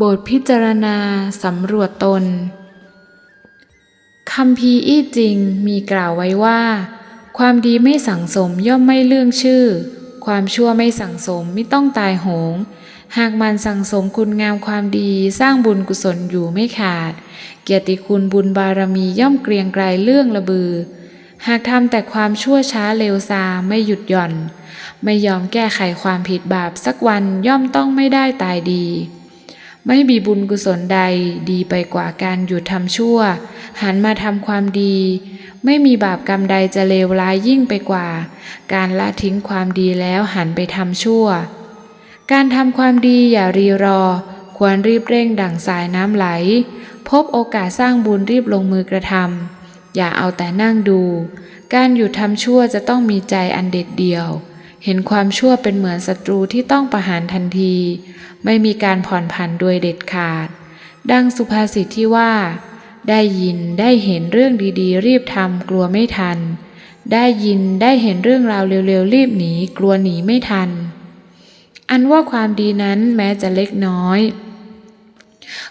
บทพิจารณาสำรวจตนคำพีอี้จริงมีกล่าวไว้ว่า ความดีไม่สั่งสมย่อมไม่เลื่องชื่อ ความชั่วไม่สั่งสมไม่ต้องตายโหง หากมันสั่งสมคุณงามความดีสร้างบุญกุศลอยู่ไม่ขาด เกียรติคุณบุญบารมีย่อมเกรียงไกรเรื่องระบือ หากทำแต่ความชั่วช้าเลวซามไม่หยุดหย่อน ไม่ยอมแก้ไขความผิดบาปสักวันย่อมต้องไม่ได้ตายดี ไม่มีบุญกุศลใดดีไปกว่าการหยุดทำชั่ว หันมาทำความดี ไม่มีบาปกรรมใดจะเลวร้ายยิ่งไปกว่า การละทิ้งความดีแล้วหันไปทำชั่ว การทำความดีอย่ารีรอ ควรรีบเร่งดั่งสายน้ำไหล พบโอกาสสร้างบุญรีบลงมือกระทำอย่าเอาแต่นั่งดู การหยุดทำชั่วจะต้องมีใจอันเด็ดเดี่ยว เห็นความชั่วเป็นเหมือนศัตรูที่ต้องประหารทันที ไม่มีการผ่อนผันโดยเด็ดขาด ดังสุภาษิตที่ว่า ได้ยินได้เห็นเรื่องดีๆ รีบทำกลัวไม่ทัน ได้ยินได้เห็นเรื่องราวเร็วๆ รีบหนีกลัวหนีไม่ทัน อันว่าความดีนั้นแม้จะเล็กน้อย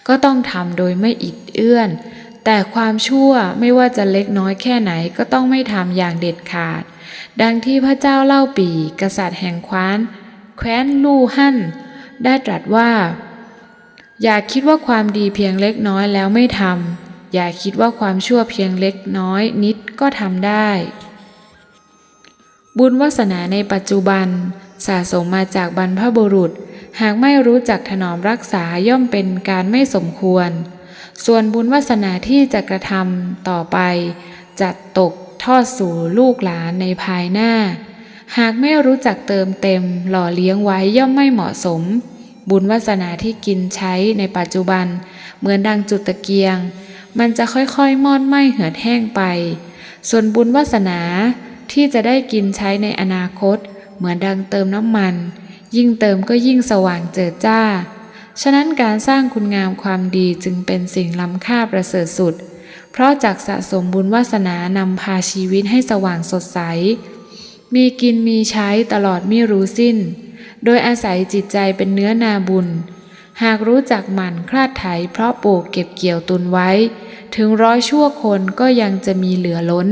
ก็ต้องทำโดยไม่อิดเอื้อน แต่ความชั่วไม่ว่าจะเล็กน้อยแค่ไหนก็ต้องไม่ทำอย่างเด็ดขาด ดังที่พระเจ้าเล่าปีกษัตริย์แห่งควานแคว้นลู่หั่น ได้ตรัสว่า อย่าคิดว่าความดีเพียงเล็กน้อยแล้วไม่ทำอย่าคิดว่าความชั่วเพียงเล็กน้อยนิดก็ทำได้ บุญวาสนาในปัจจุบัน สะสมมาจากบรรพบุรุษ หากไม่รู้จักถนอมรักษาย่อมเป็นการไม่สมควร ส่วนบุญวาสนาที่จะกระทำต่อไปจัดตกทอดสู่ลูกหลานในภายหน้าหากไม่รู้จักเติมเต็มหล่อเลี้ยงไว้ย่อมไม่เหมาะสม บุญวาสนาที่กินใช้ในปัจจุบัน เหมือนดังจุดตะเกียง มันจะค่อยๆ มอดไหม้เหือดแห้งไป ส่วนบุญวาสนาที่จะได้กินใช้ในอนาคต เหมือนดังเติมน้ำมัน ยิ่งเติมก็ยิ่งสว่างเจิดจ้า ฉะนั้นการสร้างคุณงามความดีจึงเป็นสิ่งล้ำค่าประเสริฐสุด เพราะจากสะสมบุญวาสนานำพาชีวิตให้สว่างสดใส มีกินมีใช้ตลอดไม่รู้สิ้น โดยอาศัยจิตใจเป็นเนื้อนาบุญ หากรู้จักหมั่นคลาดไถเพราะปลูกเก็บเกี่ยวตุนไว้ ถึงร้อยชั่วคนก็ยังจะมีเหลือล้น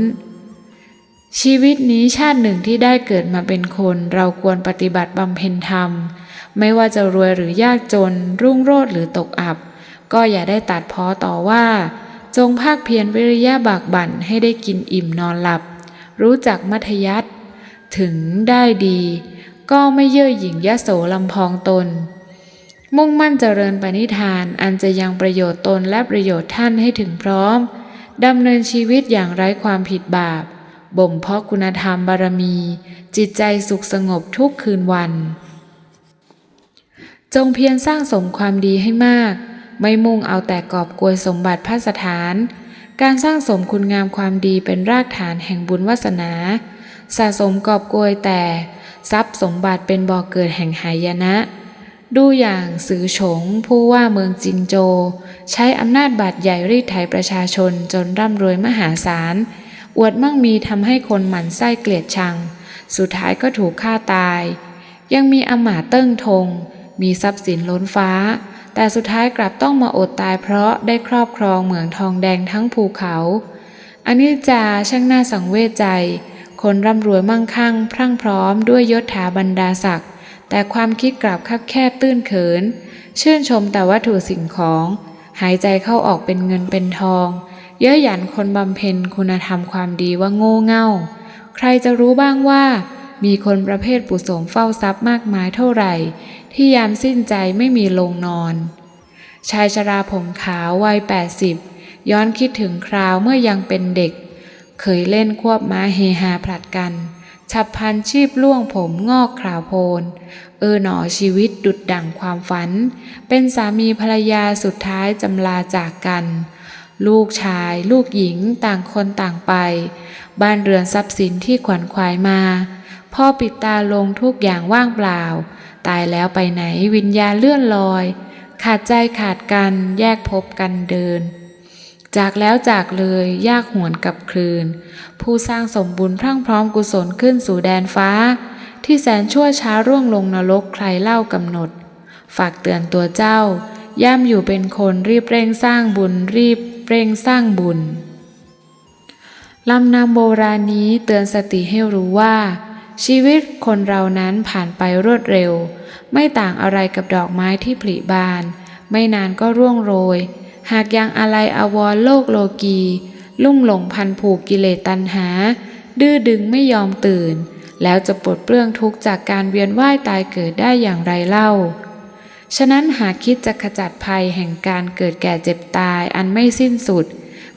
ชีวิตนี้ชาติหนึ่งที่ได้เกิดมาเป็นคน เราควรปฏิบัติบำเพ็ญธรรม ไม่ว่าจะรวยหรือยากจน รุ่งโรจน์หรือตกอับ ก็อย่าได้ตัดพ้อต่อว่า จงภาคเพียรวิริยะบากบั่นให้ได้กินอิ่มนอนหลับ รู้จักมัธยัติถึงได้ดี ก็ไม่เย่อหยิ่งยะโสลำพองตน มุ่งมั่นเจริญปณิธานอันจะยังประโยชน์ตนและประโยชน์ท่านให้ถึงพร้อมดำเนินชีวิตอย่างไร้ความผิดบาป บ่มเพาะคุณธรรมบารมี จิตใจสุขสงบทุกคืนวัน จงเพียรสร้างสมความดีให้มาก ไม่มุ่งเอาแต่กอบกวยสมบัติพระสถาน การสร้างสมคุณงามความดีเป็นรากฐานแห่งบุญวาสนา สะสมกอบกวยแต่ ทรัพย์สมบัติเป็นบ่อกเกิดแห่งหายนะ ดูอย่างสือฉงผู้ว่าเมืองจินโจ ใช้อำนาจบาดใหญ่รีดไถประชาชนจนร่ำรวยมหาศาล อวดมั่งมีทำให้คนหมั่นไส้เกลียดชัง สุดท้ายก็ถูกฆ่าตาย ยังมีอำมาเติ้งทง มีทรัพย์สินล้นฟ้า แต่สุดท้ายกลับต้องมาอดตายเพราะได้ครอบครองเหมืองทองแดงทั้งภูเขาอันนี้จาช่างน่าสังเวชใจ คนร่ำรวยมั่งคั่ง พรั่งพร้อมด้วยยศถาบรรดาศักดิ์แต่ความคิดกลับคับแคบตื้นเขิน ชื่นชมแต่วัตถุสิ่งของ หายใจเข้าออกเป็นเงินเป็นทอง เย้ยหยันคนบำเพ็ญคุณธรรมความดีว่าโง่เง่า ใครจะรู้บ้างว่ามีคนประเภทปุโสมเฝ้าทรัพย์มากมายเท่าไหร่ ที่ยามสิ้นใจไม่มีลงนอน ชายชราผมขาววัยแปดสิบย้อนคิดถึงคราวเมื่อยังเป็นเด็ก เคยเล่นควบม้าเฮฮาผลัดกัน ฉับพันชีพล่วงผมงอกขาวโพน เออหนอชีวิตดุดดั่งความฝัน เป็นสามีภรรยาสุดท้ายจำลาจากกัน ลูกชาย ลูกหญิงต่างคนต่างไป บ้านเรือนทรัพย์สินที่ขวัญขวายมา พ่อปิดตาลงทุกอย่างว่างเปล่า ตายแล้วไปไหนวิญญาณเลื่อนลอย ขาดใจขาดกันแยกพบกันเดิน จากแล้วจากเลยยากหวนกับคืน ผู้สร้างสมบุญพรั่งพร้อมกุศลขึ้นสู่แดนฟ้า ที่แสนชั่วช้าร่วงลงนรกใครเล่ากำหนด ฝากเตือนตัวเจ้า ย่ำอยู่เป็นคนรีบเร่งสร้างบุญรีบเร่งสร้างบุญลำนำโบราณนี้เตือนสติให้รู้ว่า ชีวิตคนเรานั้นผ่านไปรวดเร็ว ไม่ต่างอะไรกับดอกไม้ที่ผลิบาน ไม่นานก็ร่วงโรย หากยังอะไรอวรโลกโลกี ลุ่มหลงพันผูกกิเลสตัณหา ดื้อดึงไม่ยอมตื่น แล้วจะปลดเปลื้องทุกข์จากการเวียนว่ายตายเกิดได้อย่างไรเล่า ฉะนั้นหากคิดจะขจัดภัยแห่งการเกิดแก่เจ็บตายอันไม่สิ้นสุด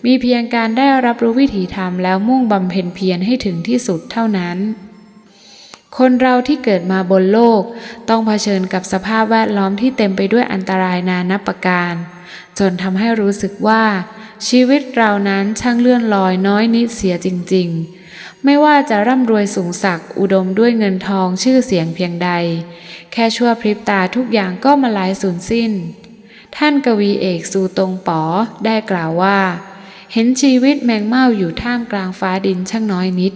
มีเพียงการได้รับรู้วิถีธรรมแล้วมุ่งบำเพ็ญเพียรให้ถึงที่สุดเท่านั้นคนเราที่เกิดมาบนโลก ต้องเผชิญกับสภาพแวดล้อมที่เต็มไปด้วยอันตรายนานับประการ จนทำให้รู้สึกว่า ชีวิตเรานั้นช่างเลื่อนลอยน้อยนิดเสียจริง ๆ ไม่ว่าจะร่ำรวยสูงสักอุดมด้วยเงินทองชื่อเสียงเพียงใด แค่ชั่วพริบตาทุกอย่างก็มาลายสูญสิ้น ท่านกวีเอกสูตรงป๋อได้กล่าวว่า เห็นชีวิตแมงเม่าอยู่ท่ามกลางฟ้าดินช่างน้อยนิด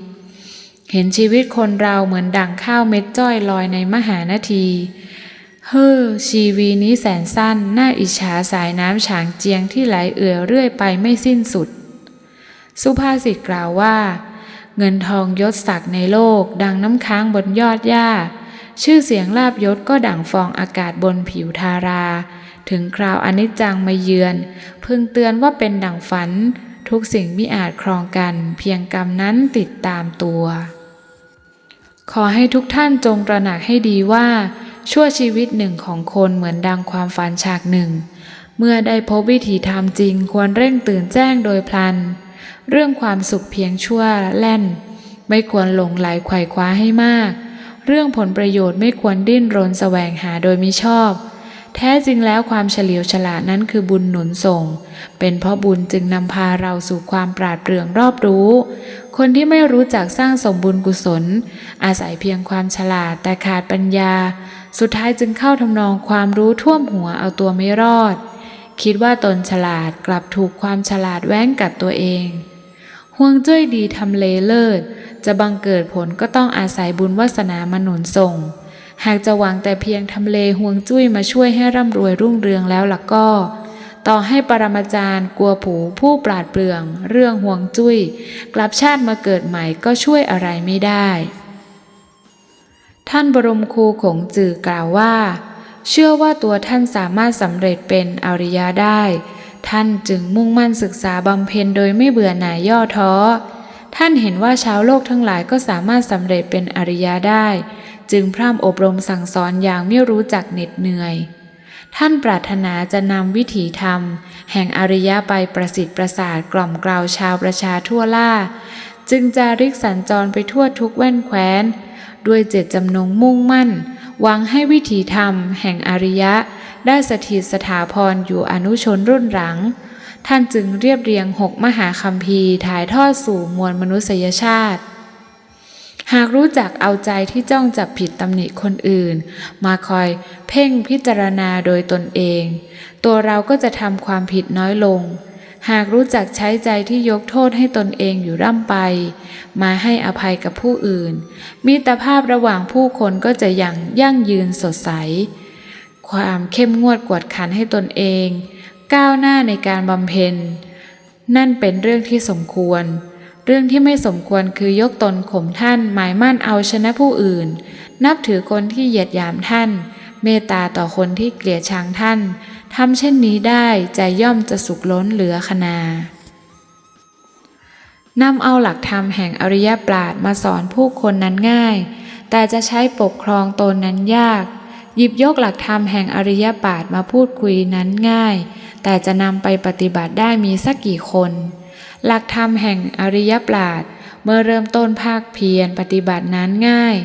เห็นชีวิตคนเราเหมือนดั่งข้าวเม็ดจ้อยลอยในมหานาที เฮ้อชีวีนี้แสนสั้น น่าอิจฉาสายน้ำฉางเจียงที่ไหลเอื่อเรื่อยไปไม่สิ้นสุด สุภาษิตกล่าวว่า เงินทองยศศักดิ์ในโลก ดังน้ำค้างบนยอดหญ้า ชื่อเสียงลาบยศก็ดั่งฟองอากาศบนผิวทารา ถึงคราวอนิจจังมาเยือน พึงเตือนว่าเป็นดั่งฝัน ทุกสิ่งมิอาจครองกัน เพียงกรรมนั้นติดตามตัว ขอให้ทุกท่านจงตระหนักให้ดีว่า ชั่วชีวิตหนึ่งของคนเหมือนดังความฝันฉากหนึ่ง เมื่อได้พบวิถีธรรมจริงควรเร่งตื่นแจ้งโดยพลัน เรื่องความสุขเพียงชั่วแล่น ไม่ควรหลงไหลไขว่คว้าให้มาก เรื่องผลประโยชน์ไม่ควรดิ้นรนแสวงหาโดยมิชอบ แท้จริงแล้วความเฉลียวฉลาดนั้นคือบุญหนุนส่ง เป็นเพราะบุญจึงนำพาเราสู่ความปราดเปรื่องรอบรู้ คนที่ไม่รู้จักสร้างสมบุญกุศล อาศัยเพียงความฉลาดแต่ขาดปัญญา สุดท้ายจึงเข้าทำนองความรู้ท่วมหัวเอาตัวไม่รอด คิดว่าตนฉลาดกลับถูกความฉลาดแว้งกัดตัวเองห่วงจุ้ยดีทำเลเลิศ จะบังเกิดผลก็ต้องอาศัยบุญวาสนามาหนุนส่ง หากจะหวังแต่เพียงทำเลห่วงจุ้ยมาช่วยให้ร่ำรวยรุ่งเรืองแล้วล่ะก็ ต่อให้ปรมาจารย์กลัวผูผู้ปราดเปรื่อง เรื่องห่วงจุ้ย กลับชาติมาเกิดใหม่ก็ช่วยอะไรไม่ได้ ท่านบรมครูขงจือกล่าวว่า เชื่อว่าตัวท่านสามารถสำเร็จเป็นอริยะได้ ท่านจึงมุ่งมั่นศึกษาบำเพ็ญโดยไม่เบื่อหน่ายย่อท้อ ท่านเห็นว่าชาวโลกทั้งหลายก็สามารถสำเร็จเป็นอริยะได้ จึงพร่ำอบรมสั่งสอนอย่างไม่รู้จักเหน็ดเหนื่อย ท่านปรารถนาจะนำวิถีธรรม แห่งอริยะไปประสิทธิ์ประสาทกล่อมกล่าวชาวประชาทั่วล่า จึงจาริกสัญจรไปทั่วทุกแว่นแคว้น ด้วยเจตจำนงมุ่งมั่นหวังให้วิถีธรรมแห่งอริยะ ได้สถิตสถาพรอยู่อนุชนรุ่นหลัง ท่านจึงเรียบเรียงหกมหาคัมภีร์ถ่ายทอดสู่มวลมนุษยชาติ หากรู้จักเอาใจที่จ้องจับผิดตำหนิคนอื่น มาคอยเพ่งพิจารณาโดยตนเอง ตัวเราก็จะทำความผิดน้อยลง หากรู้จักใช้ใจที่ยกโทษให้ตนเองอยู่ร่ำไป มาให้อภัยกับผู้อื่น มิตรภาพระหว่างผู้คนก็จะยังยั่งยืนสดใส ความเข้มงวดกวดขันให้ตนเอง ก้าวหน้าในการบำเพ็ญ นั่นเป็นเรื่องที่สมควร เรื่องที่ไม่สมควรคือยกตนข่มท่านหมายมั่นเอาชนะผู้อื่น นับถือคนที่เหยียดหยามท่าน เมตตาต่อคนที่เกลียดชังท่าน ทำเช่นนี้ได้ใจย่อมจะสุขล้นเหลือขนานำเอาหลักธรรมแห่งอริยปราดมาสอนผู้คนนั้นง่าย แต่จะใช้ปกครองตนนั้นยาก หยิบยกหลักธรรมแห่งอริยปราดมาพูดคุยนั้นง่าย แต่จะนำไปปฏิบัติได้มีสักกี่คน หลักธรรมแห่งอริยปราดเมื่อเริ่มต้นภาคเพียรปฏิบัตินั้นง่าย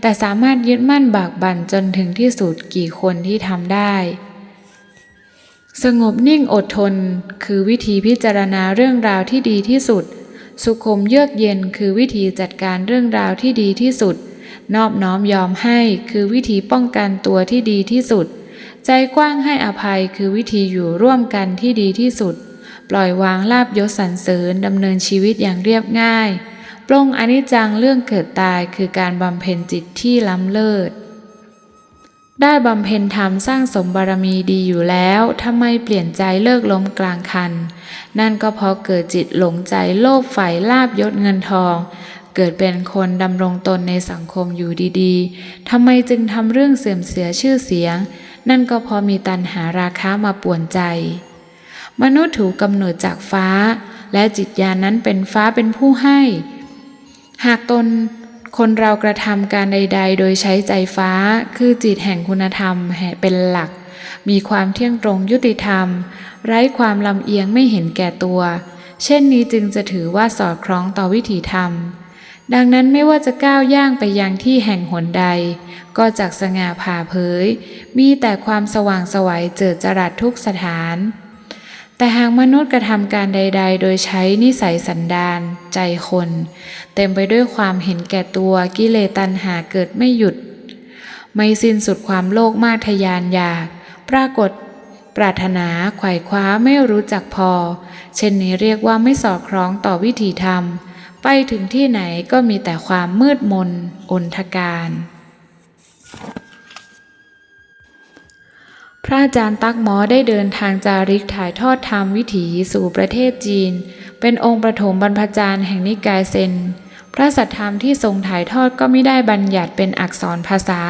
แต่สามารถยึดมั่นบากบั่นจนถึงที่สุดกี่คนที่ทำได้ สงบนิ่งอดทน คือวิธีพิจารณาเรื่องราวที่ดีที่สุด สุขมเยือกเย็นคือวิธีจัดการเรื่องราวที่ดีที่สุด นอบน้อมยอมให้คือวิธีป้องกันตัวที่ดีที่สุด ใจกว้างให้อภัยคือวิธีอยู่ร่วมกันที่ดีที่สุด ปล่อยวางลาบยศสรรเสริญดำเนินชีวิตอย่างเรียบง่ายปลงอนิจจังเรื่องเกิดตายคือการบำเพ็ญจิตที่ล้ำเลิศ ได้บำเพ็ญธรรมสร้างสมบารมีดีอยู่แล้วทำไมเปลี่ยนใจเลิกล้มกลางคัน นั่นก็เพราะเกิดจิตหลงใจโลภใฝ่ลาบยศเงินทอง เกิดเป็นคนดำรงตนในสังคมอยู่ดีๆทำไมจึงทำเรื่องเสื่อมเสียชื่อเสียง นั่นก็เพราะมีตัณหาราคะมาป่วนใจ มนุษย์ถูกกำเนิดจากฟ้า และจิตญาณนั้นเป็นฟ้าเป็นผู้ให้ หากตน คนเรากระทำการใด ๆ โดยใช้ใจฟ้า คือจิตแห่งคุณธรรมเป็นหลัก มีความเที่ยงตรงยุติธรรม ไร้ความลำเอียงไม่เห็นแก่ตัว เช่นนี้จึงจะถือว่าสอดคล้องต่อวิถีธรรม ดังนั้นไม่ว่าจะก้าวย่างไปยังที่แห่งหนใด ก็จากสง่าผ่าเผย มีแต่ความสว่างสวัยเจิดจรัสทุกสถาน แต่หากมนุษย์กระทำการใด ๆ โดยใช้นิสัยสันดานใจคน เต็มไปด้วยความเห็นแก่ตัวกิเลสตัณหาเกิดไม่หยุด ไม่สิ้นสุดความโลภมากทะยานอยาก ปรากฏ ปรารถนาไขว่คว้าไม่รู้จักพอ เช่นนี้เรียกว่าไม่สอดคล้องต่อวิถีธรรม ไปถึงที่ไหนก็มีแต่ความมืดมนอนทการ พระอาจารย์ตักหมอได้เดินทางจาริกถ่ายทอดธรรมวิถีสู่ประเทศจีน เป็นองค์ประถมบรรพจารย์แห่งนิกายเซน พระสัทธรรมที่ทรงถ่ายทอดก็ไม่ได้บัญญัติเป็นอักษรภาษา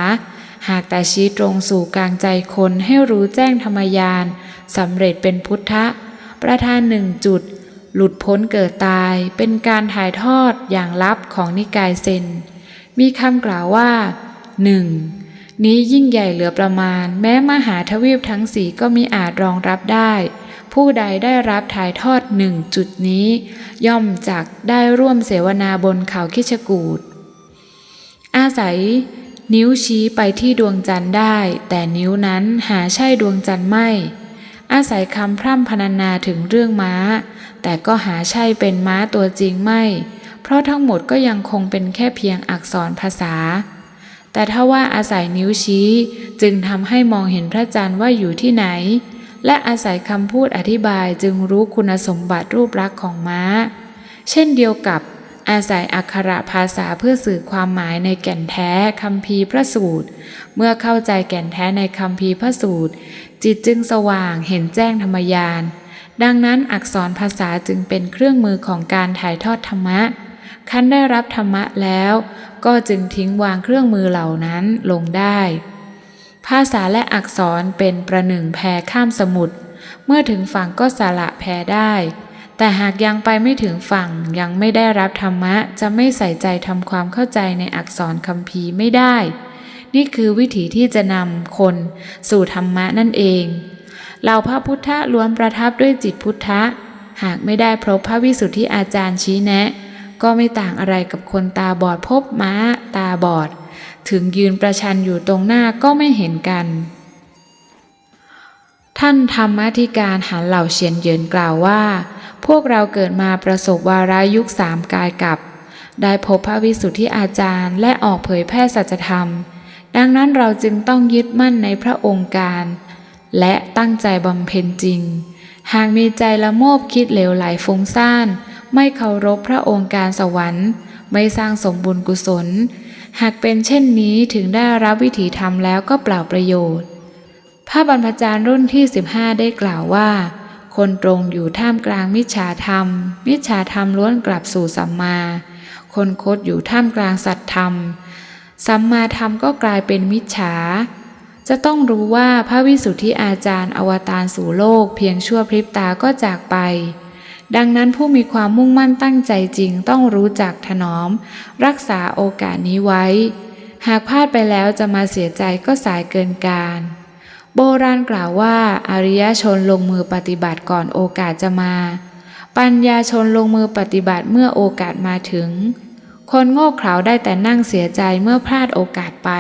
หากแต่ชี้ตรงสู่กลางใจคนให้รู้แจ้งธรรมยานสำเร็จเป็นพุทธะ ประธานหนึ่งจุด หลุดพ้นเกิดตาย เป็นการถ่ายทอดอย่างลับของนิกายเซน มีคำกล่าวว่าหนึ่ง นี้ยิ่งใหญ่เหลือประมาณ แม้มหาทวีปทั้งสี่ก็มีอาจรองรับได้ ผู้ใดได้รับถ่ายทอดหนึ่งจุดนี้ ย่อมจักได้ร่วมเสวนาบนเขาคิชกูดอาศัย นิ้วชี้ไปที่ดวงจันทร์ได้ แต่นิ้วนั้นหาใช่ดวงจันทร์ไม่ อาศัยคำพร่ำพรรณนาถึงเรื่องม้า แต่ก็หาใช่เป็นม้าตัวจริงไม่ เพราะทั้งหมดก็ยังคงเป็นแค่เพียงอักษรภาษา แต่ถ้าว่าอาศัยนิ้วชี้จึงทำให้มองเห็นพระจันทร์ว่าอยู่ที่ไหน และอาศัยคำพูดอธิบายจึงรู้คุณสมบัติรูปลักษณ์ของม้า เช่นเดียวกับอาศัยอักขระภาษาเพื่อสื่อความหมายในแก่นแท้คำพีพระสูตร เมื่อเข้าใจแก่นแท้ในคำพีพระสูตร จิตจึงสว่างเห็นแจ้งธรรมยานดังนั้นอักษรภาษาจึงเป็นเครื่องมือของการถ่ายทอดธรรมะคันได้รับธรรมะแล้ว ก็จึงทิ้งวางเครื่องมือเหล่านั้นลงได้ ภาษาและอักษรเป็นประหนึ่งแพข้ามสมุทรเมื่อถึงฝั่งก็สละแพได้ แต่หากยังไปไม่ถึงฝั่งยังไม่ได้รับธรรมะจะไม่ใส่ใจทำความเข้าใจในอักษรคัมภีไม่ได้ นี่คือวิถีที่จะนำคนสู่ธรรมะนั่นเองเหล่าพระพุทธล้วนประทับด้วยจิตพุทธะ หากไม่ได้พบพระวิสุทธิอาจารย์ชี้แนะ ก็ไม่ต่างอะไรกับคนตาบอดพบม้า ตาบอด ถึงยืนประชันอยู่ตรงหน้าก็ไม่เห็นกัน ท่านธรรมธิการหันเหล่าเฉียนเยินกล่าวว่า พวกเราเกิดมาประสบวารายุคสามกายกับ ได้พบพระวิสุทธิอาจารย์ และออกเผยแพร่สัจธรรม ดังนั้นเราจึงต้องยึดมั่นในพระองค์การ และตั้งใจบำเพ็ญจริงหากมีใจละโมบคิดเหลวไหลฟุ้งซ่าน ไม่เคารพพระองค์การสวรรค์ ไม่สร้างสมบุญกุศล หากเป็นเช่นนี้ถึงได้รับวิถีธรรมแล้วก็เปล่าประโยชน์ พระบรรพจารย์รุ่นที่ 15 ได้กล่าวว่า คนตรงอยู่ท่ามกลางมิจฉาธรรม มิจฉาธรรมล้วนกลับสู่สัมมา คนคดอยู่ท่ามกลางสัตธรรม สัมมาธรรมก็กลายเป็นมิจฉาจะต้องรู้ว่าพระวิสุทธิอาจารย์อวตารสู่โลกเพียงชั่วพริบตาก็จากไป ดังนั้นผู้มีความมุ่งมั่นตั้งใจจริงต้องรู้จักถนอม รักษาโอกาสนี้ไว้ หากพลาดไปแล้วจะมาเสียใจก็สายเกินการ โบราณกล่าวว่าอริยชนลงมือปฏิบัติก่อนโอกาสจะมา ปัญญาชนลงมือปฏิบัติเมื่อโอกาสมาถึง คนโง่เขลาได้แต่นั่งเสียใจเมื่อพลาดโอกาสไป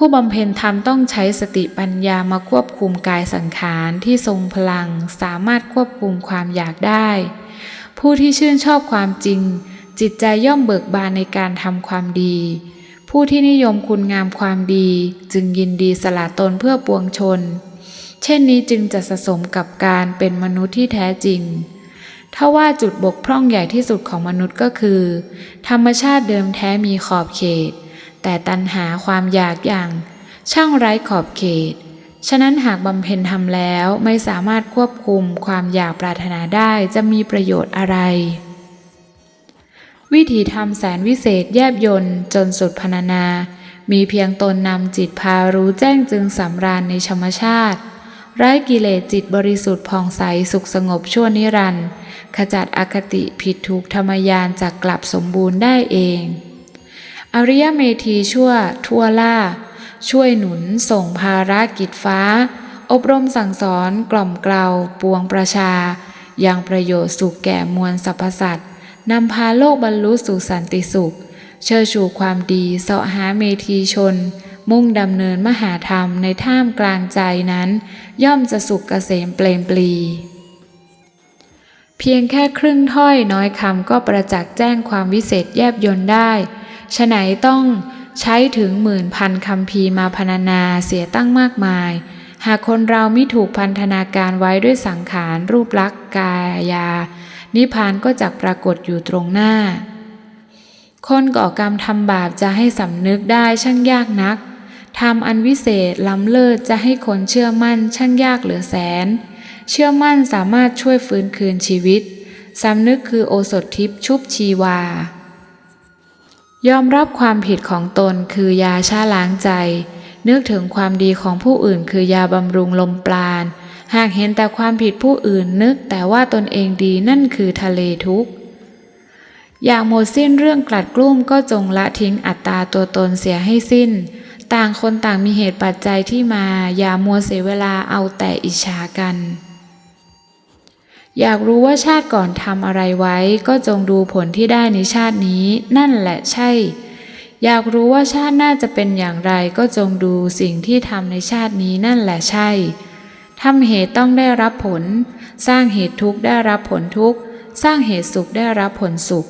ผู้บำเพ็ญธรรมต้องใช้สติปัญญามาควบคุมกายสังขารที่ทรงพลัง สามารถควบคุมความอยากได้ ผู้ที่ชื่นชอบความจริง จิตใจย่อมเบิกบานในการทำความดี ผู้ที่นิยมคุณงามความดีจึงยินดีสละตนเพื่อปวงชน เช่นนี้จึงจะสะสมกับการเป็นมนุษย์ที่แท้จริงถ้าว่าจุดบกพร่องใหญ่ที่สุดของมนุษย์ก็คือ ธรรมชาติเดิมแท้มีขอบเขต แต่ตัณหาความอยากอย่าง ช่างไร้ขอบเขต ฉะนั้นหากบำเพ็ญทำแล้วไม่สามารถควบคุมความอยากปรารถนาได้จะมีประโยชน์อะไร วิธีทำแสนวิเศษแยบยนต์จนสุดพรรณนา มีเพียงตนนำจิตพารู้แจ้งจึงสำราญในธรรมชาติไร้กิเลสจิตบริสุทธิ์ผ่องใสสุขสงบชั่วนิรันดร์ขจัดอคติผิดถูกธรรมยานจากกลับสมบูรณ์ได้เอง อริยเมธีชั่วทั่วล่า ช่วยหนุนส่งภารกิจฟ้า อบรมสั่งสอนกล่อมเกลาปวงประชา อยังประโยชน์สุขแก่มวลสรรพสัตว์นำพาโลกบรรลุสู่สันติสุข เชิดชูความดีเสาะหาเมธีชน มุ่งดำเนินมหาธรรมในท่ามกลางใจนั้น ย่อมจะสุขเกษมเปลมปลีเพียงแค่ครึ่งถ้อยน้อยคำก็ประจักษ์แจ้งความวิเศษแยบยนต์ได้ ฉไหนต้องใช้ถึงหมื่นพันคำพีมาพรรณนาเสียตั้งมากมาย หากคนเราไม่ถูกพันธนาการไว้ด้วยสังขาร รูปลักษณ์กายา นิพพานก็จะปรากฏอยู่ตรงหน้า คนก่อกรรมทำบาปจะให้สำนึกได้ช่างยากนักทำอันวิเศษล้ำเลิศจะให้คนเชื่อมั่นช่างยากเหลือแสน เชื่อมั่นสามารถช่วยฟื้นคืนชีวิตสำนึกคือโอสถทิพย์ชุบชีวา ยอมรับความผิดของตนคือยาชาล้างใจ นึกถึงความดีของผู้อื่นคือยาบำรุงลมปราณ หากเห็นแต่ความผิดผู้อื่นนึกแต่ว่าตนเองดีนั่นคือทะเลทุกข์ อยากหมดสิ้นเรื่องกลัดกลุ้มก็จงละทิ้งอัตตาตัวตนเสียให้สิ้น ต่างคนต่างมีเหตุปัจจัยที่มา อย่ามัวเสียเวลาเอาแต่อิจฉากัน อยากรู้ว่าชาติก่อนทำอะไรไว้ ก็จงดูผลที่ได้ในชาตินี้ นั่นแหละใช่ อยากรู้ว่าชาติหน้าจะเป็นอย่างไร ก็จงดูสิ่งที่ทำในชาตินี้นั่นแหละใช่ทำเหตุต้องได้รับผล สร้างเหตุทุกข์ได้รับผลทุกข์สร้างเหตุสุขได้รับผลสุข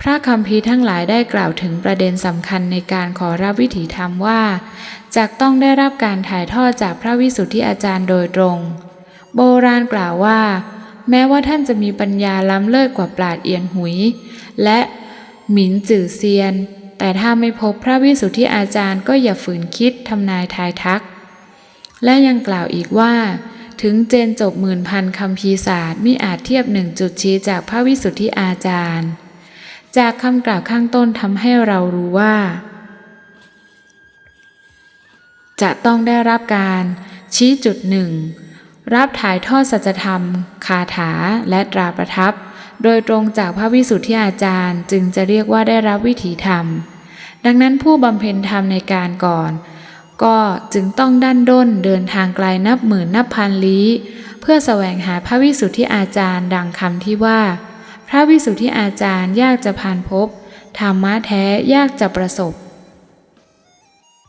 พระคำพีร์ทั้งหลายได้กล่าวถึงประเด็นสำคัญในการขอรับวิถีธรรมว่าจากต้องได้รับการถ่ายทอดจากพระวิสุทธิอาจารย์โดยตรง โบราณกล่าวว่า แม้ว่าท่านจะมีปัญญาล้ำเลิศกว่าปราดเอียนหุย และหมินจื่อเซียน แต่ถ้าไม่พบพระวิสุทธิอาจารย์ก็อย่าฝืนคิดทำนายทายทัก และยังกล่าวอีกว่า ถึงเจนจบหมื่นพันคำพีศาสตร์มิอาจเทียบหนึ่งจุดชี้จากพระวิสุทธิอาจารย์ จากคำกล่าวข้างต้นทำให้เรารู้ว่า จะต้องได้รับการชี้จุดหนึ่ง รับถ่ายทอดสัจธรรม คาถาและตราประทับ โดยตรงจากพระวิสุทธิอาจารย์จึงจะเรียกว่าได้รับวิถีธรรม ดังนั้นผู้บำเพ็ญธรรมในการก่อน ก็จึงต้องดันด้นเดินทางไกลนับหมื่นนับพันลี้เพื่อแสวงหาพระวิสุทธิอาจารย์ ดังคำที่ว่า พระวิสุทธิอาจารย์ยากจะผ่านพบธรรมะแท้ยากจะประสบ